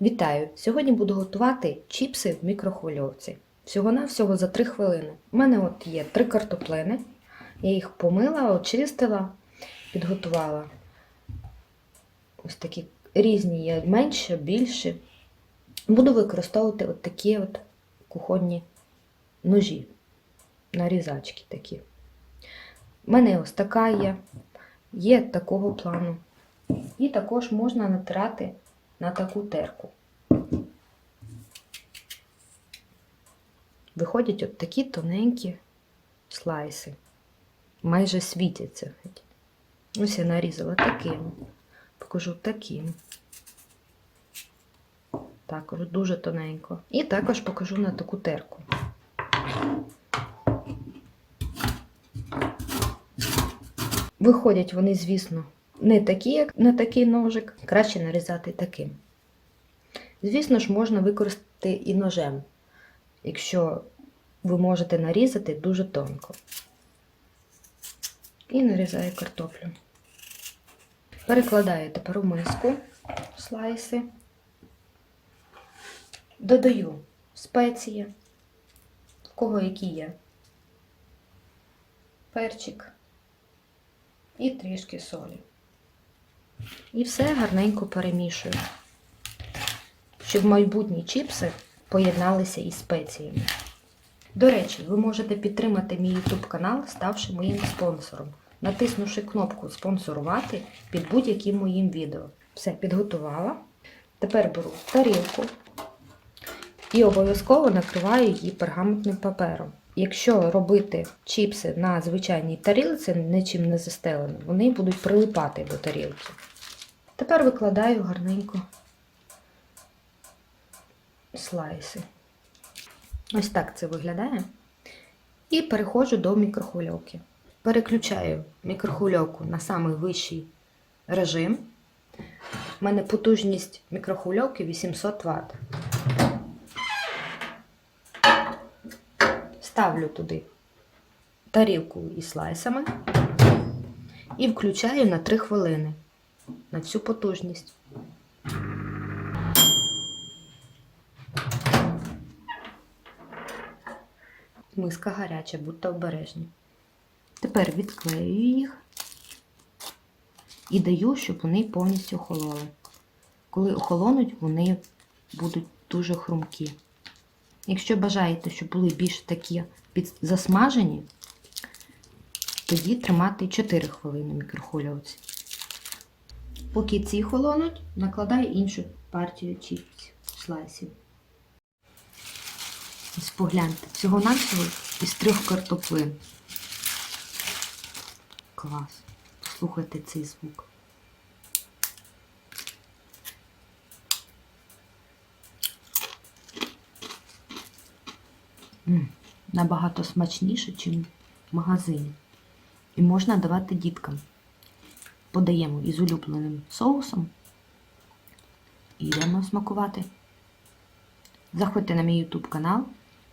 Вітаю! Сьогодні буду готувати чіпси в мікрохвильовці. Всього-навсього за 3 хвилини. У мене от є 3 картоплини. Я їх помила, очистила, підготувала. Ось такі різні є, менше, більше. Буду використовувати от такі от кухонні ножі, нарізачки такі. У мене ось така є, є такого плану. І також можна натирати на таку терку. Виходять от такі тоненькі слайси. Майже світяться. Ось я нарізала таким. Покажу таким. Також дуже тоненько. І також покажу на таку терку. Виходять вони, звісно, не такі, як на такий ножик, краще нарізати таким. Звісно ж, можна використати і ножем, якщо ви можете нарізати дуже тонко. І нарізаю картоплю. Перекладаю тепер у миску слайси. Додаю спеції, в кого які є. Перчик і трішки солі. І все гарненько перемішую, щоб майбутні чіпси поєдналися із спеціями. До речі, ви можете підтримати мій YouTube канал, ставши моїм спонсором, натиснувши кнопку Спонсорувати під будь-яким моїм відео. Все, підготувала. Тепер беру тарілку і обов'язково накриваю її пергаментним папером. Якщо робити чіпси на звичайній тарілці, нічим не застелені, вони будуть прилипати до тарілки. Тепер викладаю гарненько слайси. Ось так це виглядає. І переходжу до мікрохвильовки. Переключаю мікрохвильовку на самий вищий режим. У мене потужність мікрохвильовки 800 Вт. Ставлю туди тарілку із слайсами і включаю на 3 хвилини на всю потужність. Миска гаряча, будьте обережні. Тепер відклеюю їх і даю, щоб вони повністю охололи. Коли охолонуть, вони будуть дуже хрумкі. Якщо бажаєте, щоб були більш такі засмажені, тоді тримати 4 хвилини в мікрохвильовці. Поки ці холонуть, накладаю іншу партію чіпсів, слайсів. Ось погляньте, всього-навсього із трьох картоплин. Клас. Слухайте цей звук. М, Набагато смачніше, ніж в магазині. І можна давати діткам. Подаємо із улюбленим соусом. І йдемо смакувати. Заходьте на мій YouTube канал,